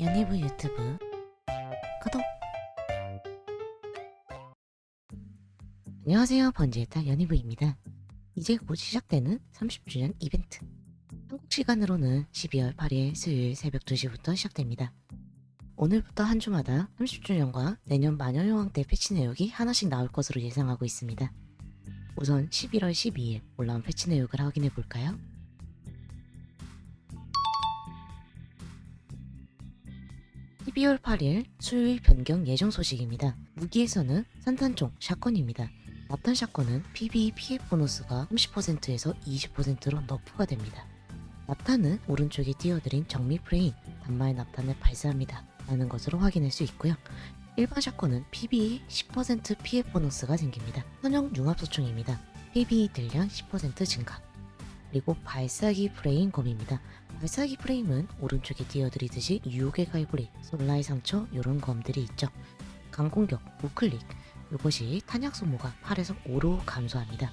연희부 유튜브. 구독. 안녕하세요. 번지의타 연희부입니다. 이제 곧 시작되는 30주년 이벤트. 한국 시간으로는 12월 8일 수요일 새벽 2시부터 시작됩니다. 오늘부터 한 주마다 30주년과 내년 마녀여왕 때 패치 내역이 하나씩 나올 것으로 예상하고 있습니다. 우선 11월 12일 올라온 패치 내역을 확인해 볼까요? 12월 8일 수요일 변경 예정 소식입니다. 무기에서는 산탄총 샷건입니다. 납탄 샷건은 PB PF 보너스가 30%에서 20%로 너프가 됩니다. 납탄은 오른쪽에 띄워드린 정밀 프레임 단마의 납탄을 발사합니다. 라는 것으로 확인할 수 있고요. 일반 샷건은 PB 10% PF 보너스가 생깁니다. 선형 융합소총입니다. PB 딜량 10% 증가. 그리고 발사기 프레임 검입니다. 발사기 프레임은 오른쪽에 띄어드리듯이 유혹의 갈고리, 솔라의 상처 이런 검들이 있죠. 강공격, 우클릭 이것이 탄약 소모가 8에서 5로 감소합니다.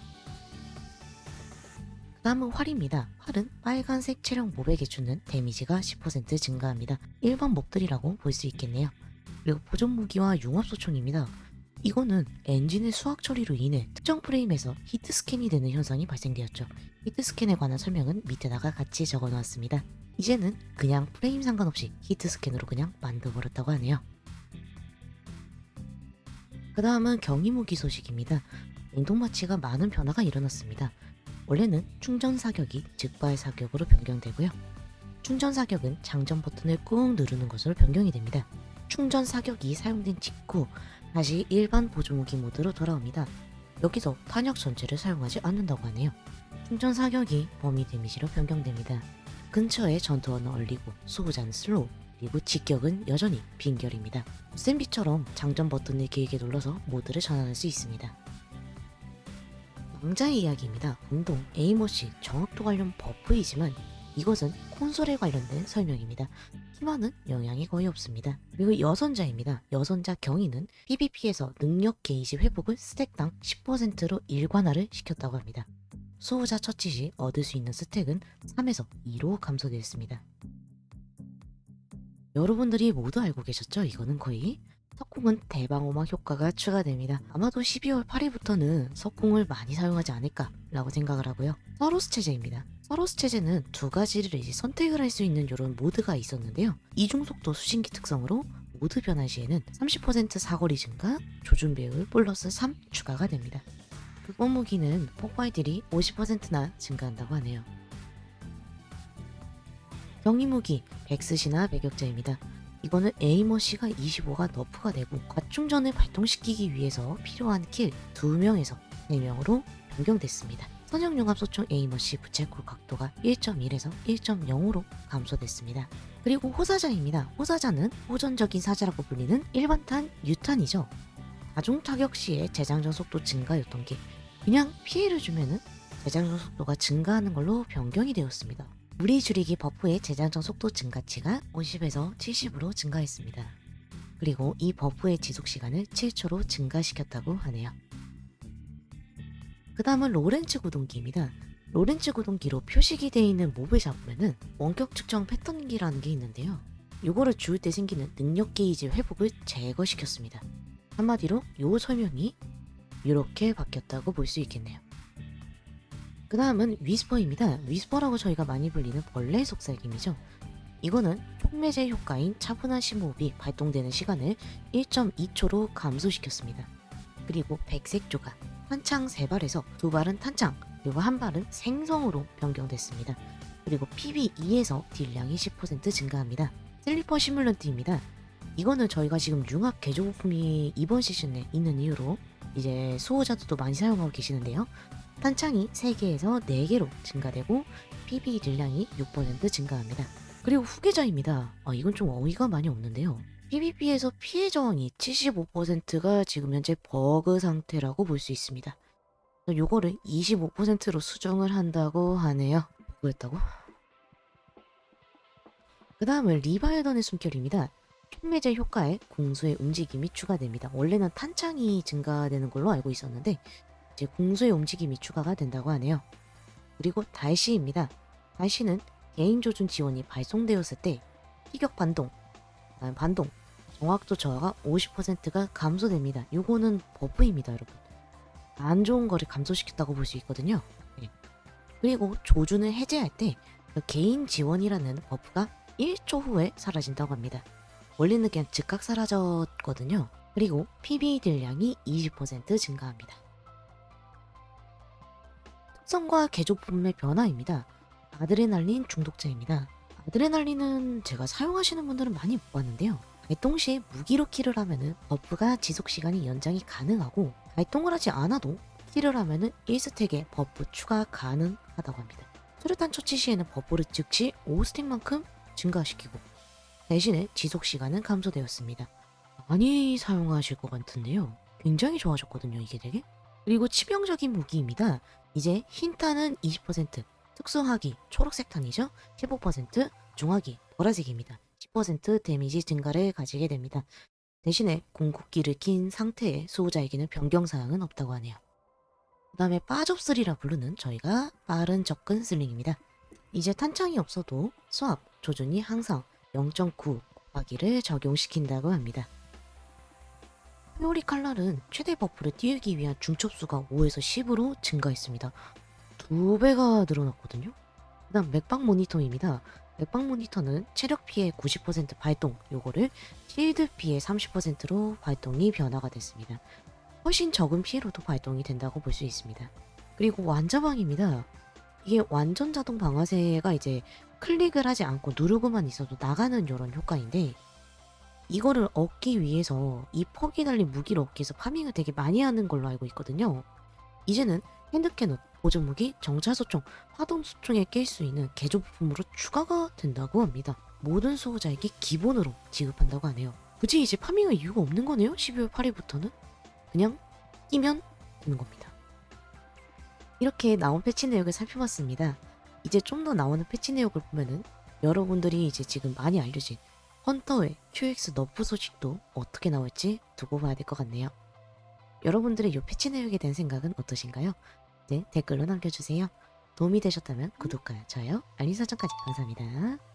그 다음은 활입니다. 활은 빨간색 체력 몹에게 주는 데미지가 10% 증가합니다. 일반 몹들이라고 볼 수 있겠네요. 그리고 보존 무기와 융합소총입니다. 이거는 엔진의 수학 처리로 인해 특정 프레임에서 히트 스캔이 되는 현상이 발생되었죠. 히트 스캔에 관한 설명은 밑에다가 같이 적어 놓았습니다. 이제는 그냥 프레임 상관없이 히트 스캔으로 그냥 만들어버렸다고 하네요. 그 다음은 경이무기 소식입니다. 냉동마취가 많은 변화가 일어났습니다. 원래는 충전 사격이 즉발 사격으로 변경되고요. 충전 사격은 장전 버튼을 꾹 누르는 것으로 변경이 됩니다. 충전 사격이 사용된 직후 다시 일반 보조무기 모드로 돌아옵니다. 여기서 탄약 전체를 사용하지 않는다고 하네요. 충전 사격이 범위 데미지로 변경됩니다. 근처에 전투원은 얼리고 수호자는 슬로우 그리고 직격은 여전히 빈결입니다. 샌비처럼 장전 버튼을 길게 눌러서 모드를 전환할 수 있습니다. 왕자의 이야기입니다. 운동, 에이머시, 정확도 관련 버프이지만 이것은 콘솔에 관련된 설명입니다. 키만은 영향이 거의 없습니다. 그리고 여선자입니다. 여선자 경위는 PVP에서 능력 게이지 회복을 스택당 10%로 일관화를 시켰다고 합니다. 수호자 처치 시 얻을 수 있는 스택은 3에서 2로 감소되었습니다. 여러분들이 모두 알고 계셨죠? 이거는 거의 석궁은 대방어막 효과가 추가됩니다. 아마도 12월 8일부터는 석궁을 많이 사용하지 않을까라고 생각을 하고요. 서로스 체제입니다. 서로스 체제는 두 가지를 선택을 할 수 있는 이런 모드가 있었는데요. 이중 속도 수신기 특성으로 모드 변환 시에는 30% 사거리 증가, 조준 배율 플러스 3 추가가 됩니다. 극본 무기는 폭발들이 50%나 증가한다고 하네요. 경이 무기 백스시나 배격자입니다. 이거는 에이머시가 25가 너프가 되고 과충전을 발동시키기 위해서 필요한 킬 2명에서 4명으로 변경됐습니다. 선형융합소총 에이머시 부채꼴 각도가 1.1에서 1.0으로 감소됐습니다. 그리고 호사자입니다. 호사자는 호전적인 사자라고 불리는 일반탄 유탄이죠. 다중 타격 시에 재장전 속도 증가였던 게 그냥 피해를 주면은 재장전 속도가 증가하는 걸로 변경이 되었습니다. 무리 줄이기 버프의 재장전 속도 증가치가 50에서 70으로 증가했습니다. 그리고 이 버프의 지속 시간을 7초로 증가시켰다고 하네요. 그 다음은 로렌츠 구동기입니다. 로렌츠 구동기로 표식이 되어 있는 몹을 잡으면은 원격 측정 패턴기라는 게 있는데요. 요거를 주울 때 생기는 능력 게이지 회복을 제거시켰습니다. 한마디로 요 설명이 이렇게 바뀌었다고 볼 수 있겠네요. 그 다음은 위스퍼입니다. 위스퍼라고 저희가 많이 불리는 벌레 속삭임이죠. 이거는 촉매제 효과인 차분한 심호흡이 발동되는 시간을 1.2초로 감소시켰습니다. 그리고 백색 조각, 탄창 3발에서 두 발은 탄창, 그리고 한 발은 생성으로 변경됐습니다. 그리고 PB2에서 딜량이 10% 증가합니다. 슬리퍼 시뮬런트입니다. 이거는 저희가 지금 융합 개조 부품이 이번 시즌에 있는 이유로 이제 수호자들도 많이 사용하고 계시는데요. 탄창이 3개에서 4개로 증가되고 PB 딜량이 6% 증가합니다. 그리고 후계자입니다. 아, 이건 좀 어이가 많이 없는데요. PVP에서 피해 저항이 75%가 지금 현재 버그 상태라고 볼 수 있습니다. 요거를 25%로 수정을 한다고 하네요. 뭐였다고? 그 다음은 리바이던의 숨결입니다. 촉매제 효과에 공수의 움직임이 추가됩니다. 원래는 탄창이 증가되는 걸로 알고 있었는데 이제 공수의 움직임이 추가가 된다고 하네요. 그리고 달시입니다. 달시는 개인 조준 지원이 발송되었을 때 피격 반동, 반동, 정확도 저하가 50%가 감소됩니다. 요거는 버프입니다, 여러분. 안 좋은 거를 감소시켰다고 볼 수 있거든요. 네. 그리고 조준을 해제할 때그 개인 지원이라는 버프가 1초 후에 사라진다고 합니다. 원래는 그냥 즉각 사라졌거든요. 그리고 PB 딜량이 20% 증가합니다. 특성과 개조품의 변화입니다. 아드레날린 중독자입니다. 아드레날린은 제가 사용하시는 분들은 많이 못 봤는데요. 발동 시에 무기로 킬을 하면은 버프가 지속 시간이 연장이 가능하고 발동을 하지 않아도 킬을 하면은 1스택에 버프 추가 가능하다고 합니다. 수류탄 처치 시에는 버프를 즉시 5스택만큼 증가시키고 대신에 지속 시간은 감소되었습니다. 많이 사용하실 것 같은데요. 굉장히 좋아졌거든요, 이게 되게. 그리고 치명적인 무기입니다. 이제 흰탄은 20%, 특수화기 초록색 탄이죠. 15% 중화기 보라색입니다. 10% 데미지 증가를 가지게 됩니다. 대신에 궁극기를 낀 상태의 수호자에게는 변경 사항은 없다고 하네요. 그 다음에 빠접슬이라 부르는 저희가 빠른 접근 슬링입니다. 이제 탄창이 없어도 수압, 조준이 항상 0.9 곱하기를 적용시킨다고 합니다. 회오리 칼날은 최대 버프를 띄우기 위한 중첩수가 5에서 10으로 증가했습니다. 두 배가 늘어났거든요. 그 다음 맥박 모니터입니다. 맥박 모니터는 체력 피해 90% 발동, 요거를 실드 피해 30%로 발동이 변화가 됐습니다. 훨씬 적은 피해로도 발동이 된다고 볼 수 있습니다. 그리고 완자방입니다. 이게 완전 자동 방아쇠가 이제 클릭을 하지 않고 누르고만 있어도 나가는 이런 효과인데 이거를 얻기 위해서 이 퍽이 달린 무기를 얻기 위해서 파밍을 되게 많이 하는 걸로 알고 있거든요. 이제는 핸드캐논, 보조무기, 정찰소총, 화동소총에 낄 수 있는 개조 부품으로 추가가 된다고 합니다. 모든 수호자에게 기본으로 지급한다고 하네요. 굳이 이제 파밍할 이유가 없는 거네요. 12월 8일부터는 그냥 끼면 되는 겁니다. 이렇게 나온 패치 내역을 살펴봤습니다. 이제 좀 더 나오는 패치 내역을 보면은 여러분들이 이제 지금 많이 알려진 헌터의 QX 너프 소식도 어떻게 나올지 두고 봐야 될 것 같네요. 여러분들의 이 패치 내역에 대한 생각은 어떠신가요? 네, 댓글로 남겨주세요. 도움이 되셨다면 구독과 좋아요, 알림 설정까지 감사합니다.